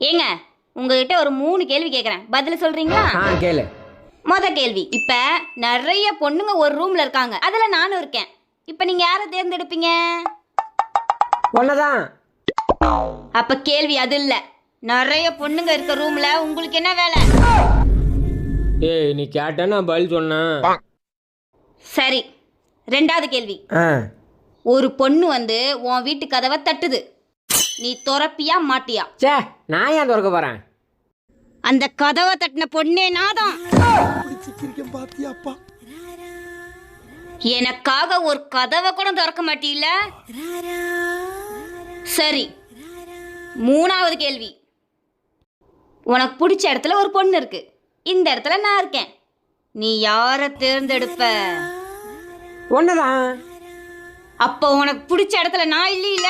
ஏங்க உங்ககிட்ட ஒரு மூணு கேள்வி கேட்குறேன் பதில் சொல்றீங்களா? ஆ கேளு. மொத கேள்வி இப்ப நிறைய பொண்ணுங்க ஒரு ரூம்ல இருக்காங்க. அதுல நானும் இருக்கேன். இப்ப நீங்க யாரை தேர்ந்தெடுப்பீங்க? ஒன்னதான் அப்ப கேள்வி அது இல்ல. நிறைய பொண்ணுங்க இருக்க ரூம்ல உங்களுக்கு என்ன வேலை? ஏய் நீ கேட்ட நான் பதில் சொன்னேன். சரி ரெண்டாவது கேள்வி. ஆ. ஒரு பொண்ணு வந்து உன் வீட்டு கதவை தட்டுது. நீ துறப்பியா மாட்டியா? சே நான் ஏன் திறக்க போகிறேன் அந்த கதவை தட்டின பொண்ணே நாதான் எனக்காக ஒரு கதவை கூட திறக்க மாட்டீல சரி மூணாவது கேள்வி. உனக்கு பிடிச்ச இடத்துல ஒரு பொண்ணு இருக்கு. இந்த இடத்துல நான் இருக்கேன். நீ யாரை தேர்ந்தெடுப்ப? ஒன்னதான் அப்போ உனக்கு பிடிச்ச இடத்துல நான் இல்லையில?